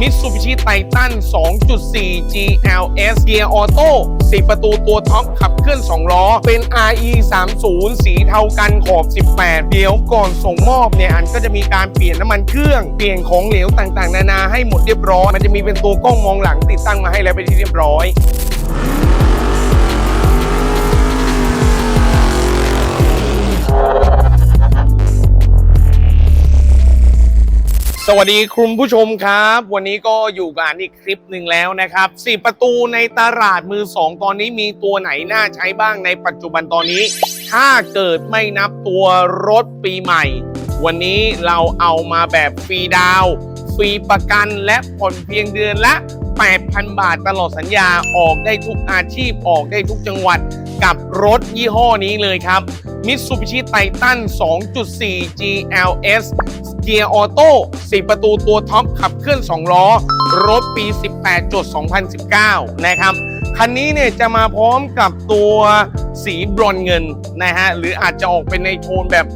Mitsubishi Titan 2.4 GLS เกียร์ออโต้4ประตูตัวท็อปขับเคลื่อน2ล้อ เป็น RE 30สีเทากันขอบ 18 เดี๋ยวก่อนส่งมอบเนี่ยอันก็จะมีการเปลี่ยนน้ำมันเครื่อง เปลี่ยนของเหลวต่างๆ นานาให้หมดเรียบร้อย มันจะมีเป็นตัวกล้องมองหลังติดตั้งมาให้แล้วไปที่เรียบร้อย สวัสดีคุณผู้ชมครับ วันนี้ก็อยู่กับอันอีกคลิปหนึ่งแล้วนะครับสี่ประตูในตลาดมือสองตอนนี้มีตัวไหนน่าใช้บ้างในปัจจุบันตอนนี้ ถ้าเกิดไม่นับตัวรถปีใหม่ วันนี้เราเอามาแบบฟรีดาว ฟรีประกันและผ่อนเพียงเดือนละ 8,000 บาทตลอดสัญญาออกได้ทุกอาชีพออกได้ทุกจังหวัดกับรถยี่ห้อนี้เลยครับ Mitsubishi Titan 2.4 GLS กียร์ออโต้4ประตูตัวท็อปขับเคลื่อน2ล้อ รถปี 18จด2019 นะครับ คันนี้เนี่ยจะมาพร้อมกับตัวสีบรอนเงินนะฮะ หรืออาจจะออกเป็นในโทนแบบ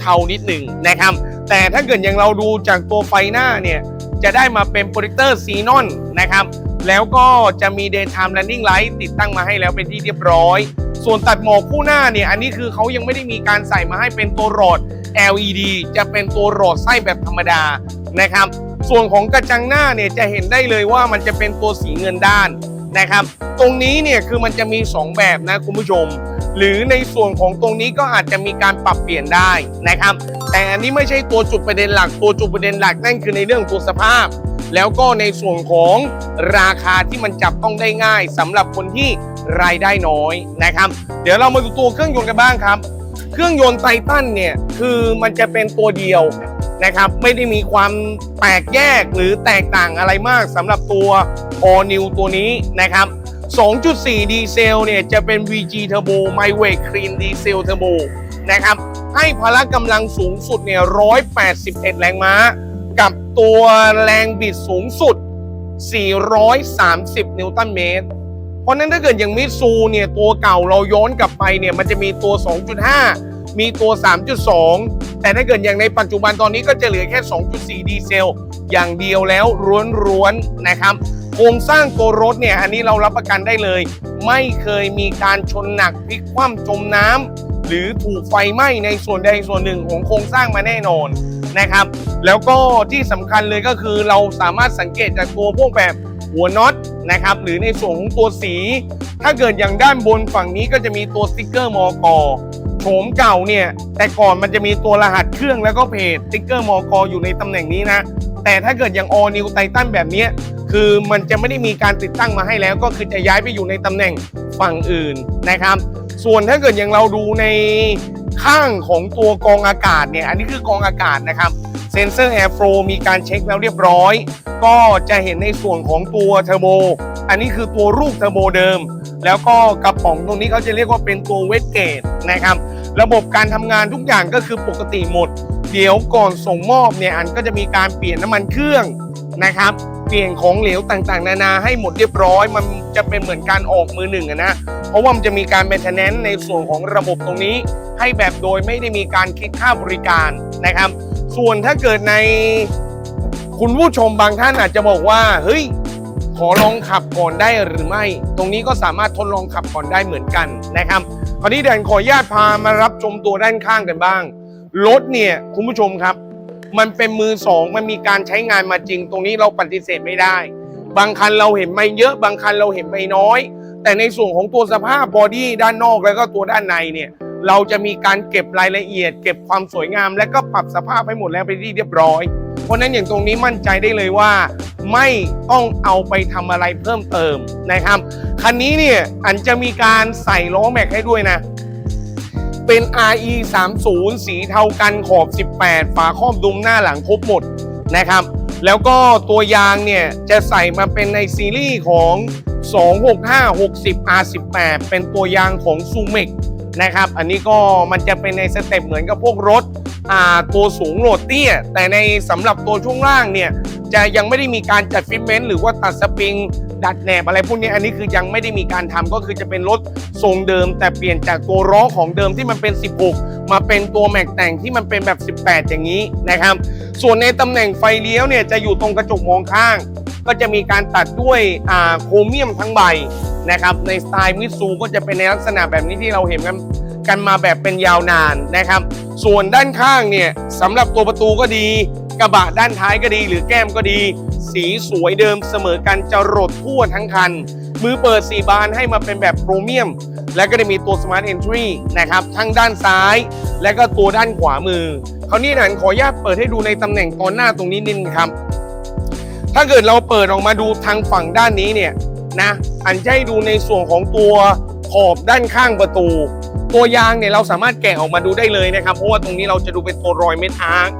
เทาๆนิดหนึ่งนะครับ แต่ถ้าเกิดอย่างเราดูจากตัวไฟหน้าเนี่ย จะได้มาเป็นโปรเจคเตอร์ซีนอนนะครับ แล้วก็จะมี Daytime Running Light ติดตั้งมาให้แล้วเป็นที่เรียบร้อย ส่วนตัดหมอกคู่หน้าเนี่ย อันนี้คือเขายังไม่ได้มีการใส่มาให้เป็นตัวหลอด LED จะเป็นตัวหลอดไส้แบบธรรมดานะครับ ส่วนของกระจังหน้าเนี่ยจะเห็นได้เลยว่ามันจะเป็นตัวสีเงินด้านนะครับ ตรงนี้เนี่ยคือมันจะมี 2 แบบนะคุณผู้ชม หรือในส่วนของตรงนี้ก็อาจจะมีการปรับเปลี่ยนได้นะครับ แต่อันนี้ไม่ใช่ตัวจุดประเด็นหลัก ตัวจุดประเด็นหลักนั่นคือในเรื่องตัวสภาพ แล้วก็ในส่วนของราคาที่มันจับต้องได้ง่ายสำหรับคนที่รายได้น้อยนะครับ เดี๋ยวเรามาดูตัวเครื่องยนต์กันบ้างครับ เครื่องยนต์ไททันเนี่ยคือมันจะเป็นตัวเดียวนะครับ ไม่ได้มีความแตกแยกหรือแตกต่างอะไรมากสำหรับตัว All New ตัวนี้นะครับ 2.4 ดีเซลเนี่ยจะเป็น VG Turbo m y w a y Clean Diesel Turbo นะครับ ให้พละกำลังสูงสุดเนี่ย 181 แรงม้า กับตัวแรงบิดสูงสุด 430 นิวตันเมตร ราะฉะนั้นถ้าเกิดอย่างมิตซูเนี่ยตัวเก่าเราย้อนกลับไปเนี่ยมันจะมีตัว 2.5 มีตัว 3.2 แต่ถ้าเกิดอย่างในปัจจุบันตอนนี้ก็จะเหลือแค่ 2.4 ดีเซล อย่างเดียวแล้วร้วนๆนะครับโครงสร้างตัวรถเนี่ยอันนี้เรารับประกันได้เลย ไม่เคยมีการชนหนักพลิกคว่ำจมน้ำหรือถูกไฟไหม้ในส่วนใดส่วนหนึ่งของโครงสร้างมาแน่นอนนะครับ แล้วก็ที่สำคัญเลยก็คือเราสามารถสังเกตจากตัวพวกแบบ หัวน็อตนะครับหรือในส่วนของตัวสี ถ้าเกิดอย่างด้านบนฝั่งนี้ก็จะมีตัวสติกเกอร์มอกอโฉมเก่าเนี่ยแต่ก่อนมันจะมีตัวรหัสเครื่องแล้วก็เพจสติกเกอร์มอกออยู่ในตำแหน่งนี้นะ แต่ถ้าเกิดอย่าง All New Titan แบบนี้คือมันจะไม่ได้มีการติดตั้งมาให้แล้ว ก็คือจะย้ายไปอยู่ในตำแหน่งฝั่งอื่นนะครับ ส่วนถ้าเกิดอย่างเราดูในข้างของตัวกองอากาศเนี่ยอันนี้คือกองอากาศนะครับ เซนเซอร์แอร์โฟลมีการเช็คแล้วเรียบร้อย ก็จะเห็นในส่วนของตัวเทอร์โบ อันนี้คือตัวรูปเทอร์โบเดิม แล้วก็กระป๋องตรงนี้เขาจะเรียกว่าเป็นตัวเวทเกตนะครับ ระบบการทำงานทุกอย่างก็คือปกติหมด เดี๋ยวก่อนส่งมอบเนี่ยอันก็จะมีการเปลี่ยนน้ำมันเครื่องนะครับเปลี่ยนของเหลวต่างๆ นานาให้หมดเรียบร้อย มันจะเป็นเหมือนการออกมือหนึ่งนะ เพราะว่ามันจะมีการ maintenance ในส่วนของระบบตรงนี้ ให้แบบโดยไม่ได้มีการคิดค่าบริการนะครับ ส่วนถ้าเกิดในคุณผู้ชมบางท่านอาจจะบอกว่า เฮ้ย ขอลองขับก่อนได้หรือไม่ ตรงนี้ก็สามารถทดลองขับก่อนได้เหมือนกันนะครับคราวนี้เดนขออนุญาตพามารับชมตัวด้านข้างกันบ้าง รถเนี่ยคุณผู้ชมครับ มันเป็นมือสองมันมีการใช้งานมาจริง ตรงนี้เราปฏิเสธไม่ได้ บางคันเราเห็นไม่เยอะบางคันเราเห็นไม่น้อย แต่ในส่วนของตัวสภาพบอดี้ด้านนอกแล้วก็ตัวด้านในเนี่ย เราจะมีการเก็บรายละเอียด เก็บความสวยงาม และก็ปรับสภาพให้หมดแล้วไปที่เรียบร้อย เพราะนั้นอย่างตรงนี้มั่นใจได้เลยว่า ไม่ต้องเอาไปทำอะไรเพิ่มเติมนะครับคันนี้เนี่ยอันจะมีการใส่ล้อแม็กให้ด้วยนะ เป็น RE 30สีเทากันขอบ 18 ฝาครอบดุมหน้าหลังครบหมดนะครับ แล้วก็ตัวยางเนี่ยจะใส่มาเป็นในซีรีส์ของ 265 60 R18 เป็นตัวยางของซูเมก นะครับ อันนี้ก็มันจะเป็นในสเต็ปเหมือนกับพวกรถตัวสูงโหลดเตี้ย แต่ในสำหรับตัวช่วงล่างเนี่ยจะยังไม่ได้มีการจัดฟิตเมนต์หรือว่าตัดสปริง ดัดแหนบอะไรพวกนี้อันนี้คือยังไม่ได้มีการทำก็คือจะเป็นรถทรงเดิม แต่เปลี่ยนจากตัวล้อของเดิมที่มันเป็น 16 มาเป็นตัวแม็กแต่งที่มันเป็นแบบ 18 อย่างนี้นะครับ ส่วนในตำแหน่งไฟเลี้ยวเนี่ยจะอยู่ตรงกระจกมองข้าง ก็จะมีการตัดด้วยอ่าโครเมียมทั้งใบนะครับ ในสไตล์มิตซูก็จะเป็นในลักษณะแบบนี้ที่เราเห็นกันกันมาแบบเป็นยาวนานนะครับ ส่วนด้านข้างเนี่ยสำหรับตัวประตูก็ดี กระบะด้านท้ายก็ดี หรือแก้มก็ดี สีสวยเดิมเสมอกันจะรดทั่วทั้งคัน มือเปิด 4 บานให้มาเป็นแบบโครเมียม และก็จะมีตัว Smart Entry นะครับทั้งด้านซ้าย และก็ตัวด้านขวามือคราวนี้หนันขออนุญาตเปิดให้ดูในตำแหน่งตอนหน้าตรงนี้นิดนึงครับ ถ้าเกิดเราเปิดออกมาดูทางฝั่งด้านนี้เนี่ยนะอันจะให้ดูในส่วนของตัวขอบด้านข้างประตู ตัวยางเนี่ยเราสามารถแกะออกมาดูได้เลยนะครับ เพราะว่าตรงนี้เราจะดูเป็นตัวรอยเม็ดอาร์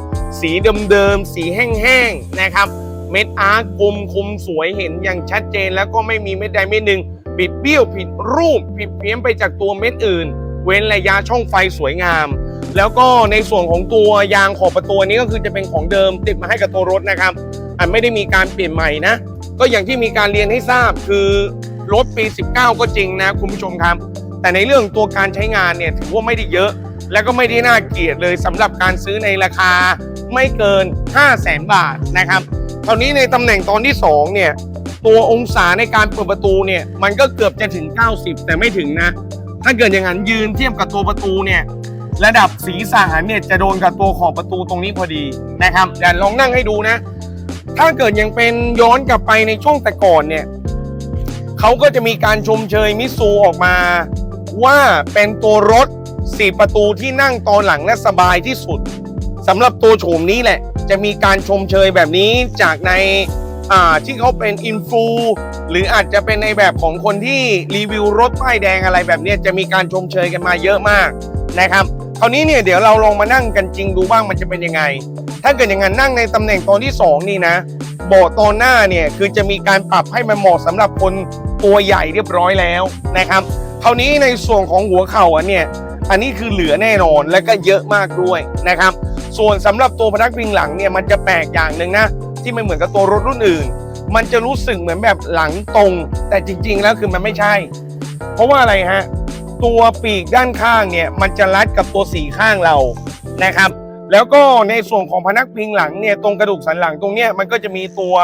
สีเดิมๆสีแห้งๆนะครับ เม็ดอาร์คคมคมสวยเห็นอย่างชัดเจน แล้วก็ไม่มีเม็ดใดเม็ดหนึ่งบิดเบี้ยวผิดรูปผิดเพี้ยนไปจากตัวเม็ดอื่น เว้นระยะช่องไฟสวยงาม แล้วก็ในส่วนของตัวยางขอบประตูนี้ก็คือจะเป็นของเดิมติดมาให้กับตัวรถนะครับอันไม่ได้มีการเปลี่ยนใหม่นะ ก็อย่างที่มีการเรียนให้ทราบคือรถปี 19 ก็จริงนะคุณผู้ชมครับ แต่ในเรื่องตัวการใช้งานเนี่ยถือว่าไม่ได้เยอะ และก็ไม่ได้น่าเกลียดเลยสำหรับการซื้อในราคาไม่เกิน 5 0 0แสนบาทนะครับ ราวนี้ในตำแหน่งตอนที่2เนี่ย ตัวองศาในการเปิดประตูเนี่ย มันก็เกือบจะถึง 90 แต่ไม่ถึงนะ ถ้าเกิดอย่างนั้นยืนเทียบกับตัวประตูเนี่ย ระดับศีรษะเนี่ยจะโดนกับตัวขอบประตูตรงนี้พอดีนะครับเดี๋ยวลองนั่งให้ดูนะ ถ้าเกิดยังเป็นย้อนกลับไปในช่วงแต่ก่อนเนี่ยเขาก็จะมีการชมเชยมิซูออกมา ว่าเป็นตัวรถสี่ประตูที่นั่งตอนหลังและสบายที่สุดสำหรับตัวโฉมนี้แหละ จะมีการชมเชยแบบนี้จากในอ่าที่เขาเป็นอินฟูหรืออาจจะเป็นในแบบของคนที่รีวิวรถป้ายแดงอะไรแบบนี้จะมีการชมเชยกันมาเยอะมากนะครับคราวนี้เนี่ยเดี๋ยวเราลองมานั่งกันจริงดูบ้างมันจะเป็นยังไง ถ้าเกิดอย่างนั้นนั่งในตำแหน่งตอนที่ 2 นี่นะเบาะตอนหน้าเนี่ยคือจะมีการปรับให้มันเหมาะสำหรับคนตัวใหญ่เรียบร้อยแล้วนะครับคราวนี้ในส่วนของหัวเข่าอันเนี่ย อันนี้คือเหลือแน่นอนและก็เยอะมากด้วยนะครับ ส่วนสำหรับตัวพนักพิงหลังเนี่ยมันจะแปลกอย่างหนึ่งนะ ที่ไม่เหมือนกับตัวรถรุ่นอื่น มันจะรู้สึกเหมือนแบบหลังตรง แต่จริง ๆ แล้วคือมันไม่ใช่ เพราะว่าอะไรฮะตัวปีกด้านข้างเนี่ยมันจะรัดกับตัวสีข้างเรานะครับ แล้วก็ในส่วนของพนักพิงหลังเนี่ยตรงกระดูกสันหลังตรงเนี้ยมันก็จะมีตัว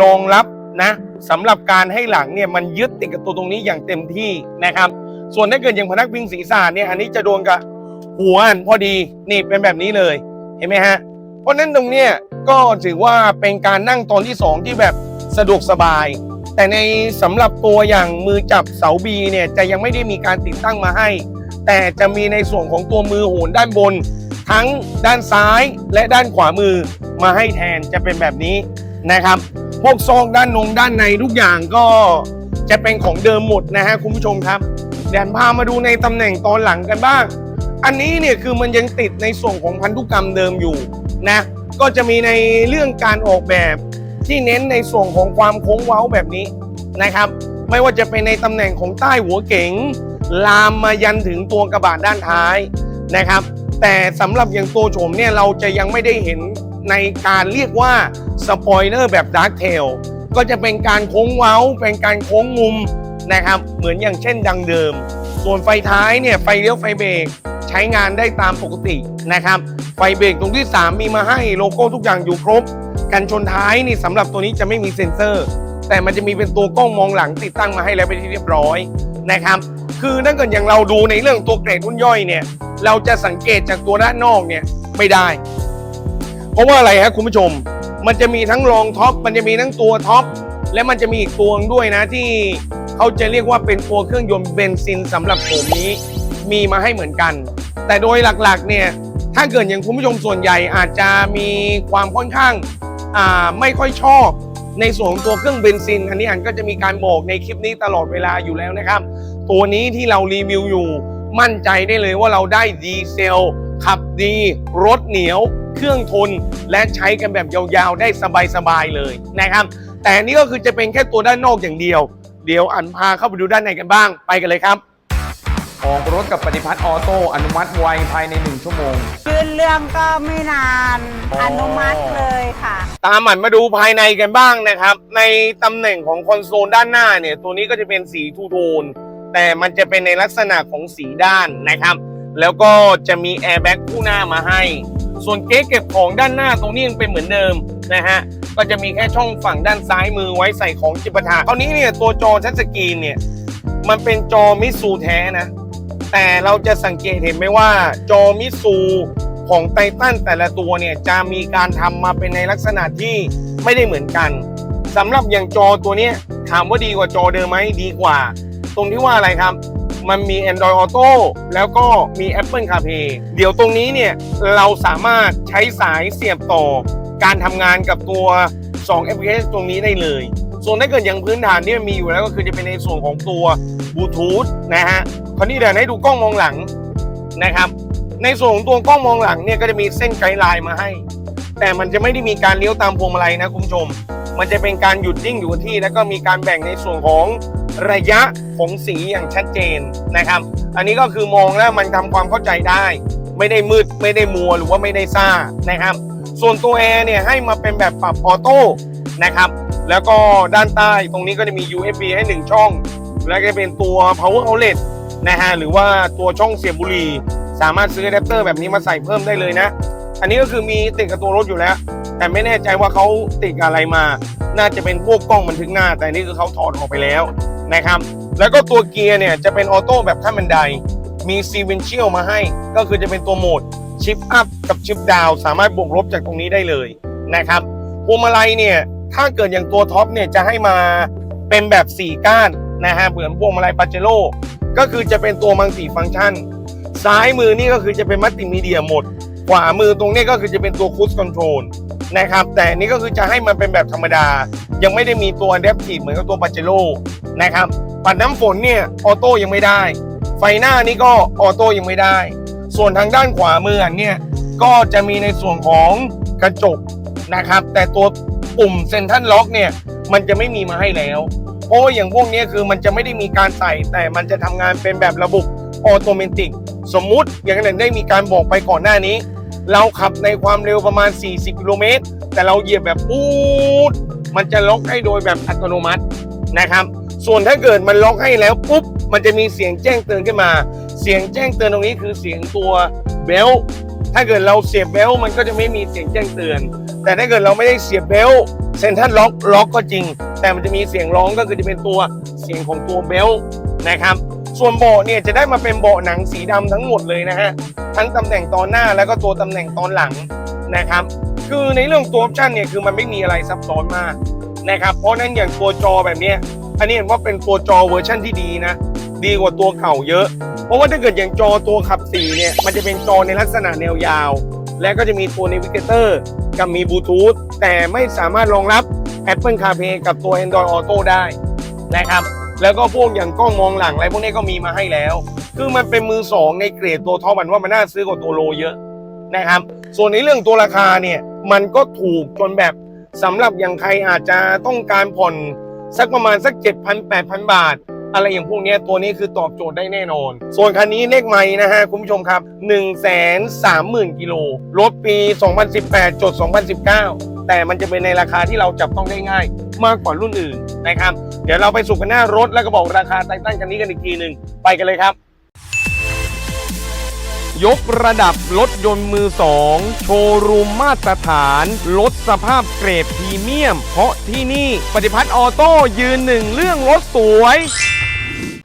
รองรับนะสำหรับการให้หลังเนี่ยมันยึดติดกับตัวตรงนี้อย่างเต็มที่นะครับ ส่วนถ้าเกิดอย่างพนักพิงศีรษะเนี่ยอันนี้จะโดนกับหัวอันพอดีนี่เป็นแบบนี้เลยเห็นไหมฮะ เพราะฉะนั้นตรงเนี้ยก็ถือว่าเป็นการนั่งตอนที่สองที่แบบสะดวกสบาย แต่ในสำหรับตัวอย่างมือจับเสาบีเนี่ยจะยังไม่ได้มีการติดตั้งมาให้ แต่จะมีในส่วนของตัวมือโหนด้านบน ทั้งด้านซ้ายและด้านขวามือมาให้แทนจะเป็นแบบนี้นะครับ พวกซองด้านนงด้านในทุกอย่างก็จะเป็นของเดิมหมดนะฮะคุณผู้ชมครับ เดี๋ยวพามาดูในตำแหน่งตอนหลังกันบ้าง อันนี้เนี่ยคือมันยังติดในส่วนของพันธุกรรมเดิมอยู่นะก็จะมีในเรื่องการออกแบบที่เน้นในส่วนของความโค้งเว้าแบบนี้นะครับ ไม่ว่าจะเป็นในตำแหน่งของใต้หัวเก๋งลามมายันถึงตัวกระบะด้านท้ายนะครับ แต่สำหรับอย่างตัวโฉมเนี่ยเราจะยังไม่ได้เห็นในการเรียกว่าสปอยเลอร์แบบดาร์กเทลก็จะเป็นการโค้งเว้าเป็นการโค้งมุม นะครับ เหมือนอย่างเช่นดังเดิม ส่วนไฟท้ายเนี่ยไฟเลี้ยวไฟเบรกใช้งานได้ตามปกตินะครับ ไฟเบรกตรงที่ 3 มีมาให้โลโก้ทุกอย่างอยู่ครบ กันชนท้ายนี่สำหรับตัวนี้จะไม่มีเซ็นเซอร์ แต่มันจะมีเป็นตัวกล้องมองหลังติดตั้งมาให้แล้วเป็นที่เรียบร้อยนะครับ คือถ้าเกิดอย่างเราดูในเรื่องตัวเกรดรุ่นย่อยเนี่ย เราจะสังเกตจากตัวด้านนอกเนี่ยไม่ได้ เพราะว่าอะไรฮะคุณผู้ชม มันจะมีทั้งรองท็อป มันจะมีทั้งตัวท็อป และมันจะมีอีกตัวหนึ่งด้วยนะที่ เขาจะเรียกว่าเป็นตัวเครื่องยนต์เบนซินสำหรับโฉมนี้มีมาให้เหมือนกัน แต่โดยหลักๆเนี่ยถ้าเกิดอย่างคุณผู้ชมส่วนใหญ่อาจจะมีความค่อนข้างอ่าไม่ค่อยชอบในส่วนของตัวเครื่องเบนซินอันนี้อันก็จะมีการบอกในคลิปนี้ตลอดเวลาอยู่แล้วนะครับ ตัวนี้ที่เรารีวิวอยู่ มั่นใจได้เลยว่าเราได้ดีเซล ขับดี รถเหนียว เครื่องทน และใช้กันแบบยาวๆ ได้สบายๆเลยนะครับ แต่อันนี้ก็คือจะเป็นแค่ตัวด้านนอกอย่างเดียว เดี๋ยวอันพาเข้าไปดูด้านในกันบ้าง ไปกันเลยครับ ออกรถกับปฏิพัฒน์ออโต้อนุมัติไวภายใน 1 ชั่วโมง ยื่นเรื่องก็ไม่นาน อ๋ออ อนุมัติเลยค่ะ ตามหมันมาดูภายในกันบ้างนะครับ ในตำแหน่งของคอนโซลด้านหน้าเนี่ย ตัวนี้ก็จะเป็นสีทูโทน แต่มันจะเป็นในลักษณะของสีด้านนะครับ แล้วก็จะมีแอร์แบ็กคู่หน้ามาให้ ส่วนเก๊ะเก็บของด้านหน้าตรงนี้ยังเป็นเหมือนเดิม นะฮะก็จะมีแค่ช่องฝั่งด้านซ้ายมือไว้ใส่ของจิปาถะคราวนี้เนี่ยตัวจอทัชสกรีนเนี่ยมันเป็นจอมิสูแท้นะแต่เราจะสังเกตเห็นไหมว่าจอมิสูของไททันแต่ละตัวเนี่ยจะมีการทำมาเป็นในลักษณะที่ไม่ได้เหมือนกันสำหรับอย่างจอตัวนี้ถามว่าดีกว่าจอเดิมไหมดีกว่า ตรงที่ว่าอะไรครับ มันมี Android Auto แล้วก็มี Apple CarPlay เดี๋ยวตรงนี้เนี่ยเราสามารถใช้สายเสียบต่อ การทำงานกับตัว2 application ตรงนี้ได้เลย ส่วนถ้าเกิดอย่างพื้นฐานที่มันมีอยู่แล้วก็คือจะเป็นในส่วนของตัวบลูทูธนะฮะคราวนี้เดี๋ยวให้ดูกล้องมองหลังนะครับ ในส่วนของตัวกล้องมองหลังเนี่ยก็จะมีเส้นไกด์ไลน์มาให้ แต่มันจะไม่ได้มีการเลี้ยวตามพวงมาลัยนะคุณผู้ชม มันจะเป็นการหยุดนิ่งอยู่กับที่ แล้วก็มีการแบ่งในส่วนของระยะของสีอย่างชัดเจนนะครับ อันนี้ก็คือมองแล้วมันทำความเข้าใจได้ ไม่ได้มืดไม่ได้มัวหรือว่าไม่ได้ซ่านะครับ ส่วนตัวแอร์เนี่ยให้มาเป็นแบบปรับออโต้นะครับ แล้วก็ด้านใต้ตรงนี้ก็จะมี USB ให้ 1 ช่อง แล้วก็เป็นตัว power outlet นะฮะหรือว่าตัวช่องเสียบบุหรี่สามารถซื้ออะแดปเตอร์แบบนี้มาใส่เพิ่มได้เลยนะ อันนี้ก็คือมีติดกับตัวรถอยู่แล้ว แต่ไม่แน่ใจว่าเขาติดอะไรมา น่าจะเป็นพวกกล้องบันทึกหน้า แต่นี่คือเขาถอดออกไปแล้วนะครับ แล้วก็ตัวเกียร์เนี่ยจะเป็นออโต้แบบขั้นบันได มีซีเวนเชียลมาให้ ก็คือจะเป็นตัวโหมด ชิปอัพกับชิปดาวสามารถบวกลบจากตรงนี้ได้เลยนะครับพวงมาลัยเนี่ยถ้าเกิดอย่างตัวท็อปเนี่ยจะให้มาเป็นแบบ 4 ก้านนะฮะเหมือนพวงมาลัยปาเจโร่ก็คือจะเป็นตัวมังสีฟังก์ชัน ซ้ายมือนี่ก็คือจะเป็นมัลติมีเดียหมด ขวามือตรงนี้ก็คือจะเป็นตัวคู i คอนโทรลนะครับแต่นนี้ก็คือจะให้มันเป็นแบบธรรมดา ยังไม่ได้มีตัว Adaptive เหมือนกับตัวปาเจโร่นะครับปัดน้ำฝนเนี่ยออโต้ยังไม่ได้ ไฟหน้านี่ก็ออโต้ยังไม่ได้ ส่วนทางด้านขวามือเนี่ยก็จะมีในส่วนของกระจกนะครับ แต่ตัวปุ่มเซนทันล็อกเนี่ยมันจะไม่มีมาให้แล้ว เพราะว่าอย่างพวกนี้คือมันจะไม่ได้มีการใส่ แต่มันจะทำงานเป็นแบบระบบออโตเมติกสมมุติอย่างนั้นได้มีการบอกไปก่อนหน้านี้ เราขับในความเร็วประมาณ 40 กิโลเมตร แต่เราเหยียบแบบปูดมันจะล็อกให้โดยแบบอัตโนมัตินะครับ ส่วนถ้าเกิดมันล็อกให้แล้วปุ๊บ มันจะมีเสียงแจ้งเตือนขึ้นมา เสียงแจ้งเตือนตรงนี้คือเสียงตัวเบลต์ถ้าเกิดเราเสียบเบลต์มันก็จะไม่มีเสียงแจ้งเตือน แต่ถ้าเกิดเราไม่ได้เสียบเบลต์เซ็นทันล็อกล็อกก็จริง แต่มันจะมีเสียงร้องก็คือจะเป็นตัวเสียงของตัวเบลต์นะครับส่วนเบาะเนี่ยจะได้มาเป็นเบาะหนังสีดำทั้งหมดเลยนะฮะทั้งตำแหน่งตอนหน้าแล้วก็ตัวตำแหน่งตอนหลังนะครับคือในเรื่องตัวออปชั่นเนี่ยคือมันไม่มีอะไรซับซ้อนมากนะครับเพราะนั้นอย่างตัวจอแบบนี้อันนี้เห็นว่าเป็นตัวจอเวอร์ชั่นที่ดีนะ ดีกว่าตัวเก่าเยอะ เพราะว่าถ้าเกิดอย่างจอตัวขับสีเนี่ยมันจะเป็นจอในลักษณะแนวยาว และก็จะมีตัว Navigator กับมีบลูทูธแต่ไม่สามารถรองรับ Apple CarPlay กับตัว Android Auto ได้นะครับ แล้วก็พวกอย่างกล้องมองหลังอะไรพวกนี้ก็มีมาให้แล้ว คือมันเป็นมือสองในเกรดตัวท็อปมันว่ามันน่าซื้อกว่าตัวโลเยอะนะครับ ส่วนในเรื่องตัวราคาเนี่ยมันก็ถูกจนแบบสำหรับอย่างใครอาจจะต้องการผ่อนสักประมาณสัก 7,000 8,000 บาท อะไรอย่างพวกนี้ตัวนี้คือตอบโจทย์ได้แน่นอน ส่วนคันนี้เลขไม้นะฮะคุณผู้ชมครับ 1 3 0 0 0 0กิโลรถปี 2018จด2019 แต่มันจะเป็นในราคาที่เราจับต้องได้ง่าย มากกว่ารุ่นอื่นนะครับ เดี๋ยวเราไปสู่กันหน้ารถแล้วก็บอกราคาไททันคันนี้กันอีกทีหนึ่งไปกันเลยครับยกระดับรถยนต์มือสองโชว์รูมมาตรฐานลดสภาพเกรดพรีเมียม เพราะที่นี่ปฏิพัฒน์ออโต้ยืนหนึ่งเรื่องรถสวย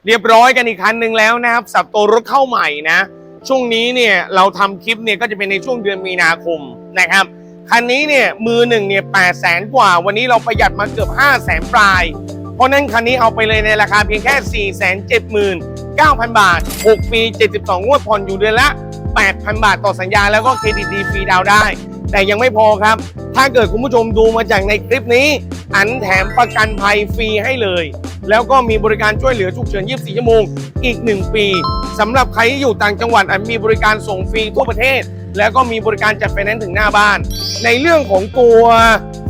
เรียบร้อยกันอีกคันหนึ่งแล้วนะครับสับตัวรถเข้าใหม่นะ ช่วงนี้เนี่ยเราทำคลิปเนี่ยก็จะเป็นในช่วงเดือนมีนาคมนะครับคันนี้เนี่ยมือหนึ่งเนี่ยแปดแสนกว่า วันนี้เราประหยัดมาเกือบ5 0 0แสนปลาย เพราะนั้นคันนี้เอาไปเลยในราคาเพียงแค่4 7 9 0 0 0บาท 6 ปี 72 งวดผ่อนอยู่เดือนละ 8,000 บาทต่อสัญญาแล้วก็เครดิตดีฟรีดาวได้ แต่ยังไม่พอครับ ถ้าเกิดคุณผู้ชมดูมาจากในคลิปนี้ อันแถมประกันภัยฟรีให้เลย แล้วก็มีบริการช่วยเหลือฉุกเฉิน 24 ชั่วโมง อีก 1 ปีสำหรับใครที่อยู่ต่างจังหวัดอันมีบริการส่งฟรีทั่วประเทศ แล้วก็มีบริการจัดไฟแนนซ์ถึงหน้าบ้าน ในเรื่องของตัว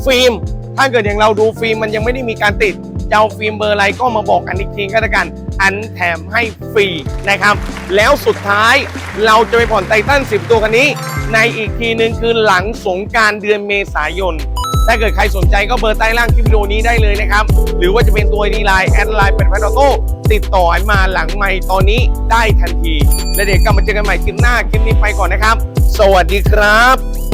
ฟิล์ม ถ้าเกิดอย่างเราดูฟิล์มมันยังไม่ได้มีการติดจะเอาฟิล์มเบอร์อะไรก็มาบอกกันอีกทีก็แล้วกันฉันแถมให้ฟรีนะครับ แล้วสุดท้ายเราจะไปผ่อนไททัน10 ตัวคันนี้ ในอีกทีหนึ่งคือหลังสงการเดือนเมษายน ถ้าเกิดใครสนใจก็เบอร์ใต้ล่างคลิปวิดีโอนี้ได้เลยนะครับ หรือว่าจะเป็นตัวดีไลน์แอดไลน์เป็นพันออโต้ติดต่อมาหลังใหม่ตอนนี้ได้ทันที และเดี๋ยวกลับมาเจอกันใหม่คลิปหน้าคลิปนี้ไปก่อนนะครับ สวัสดีครับ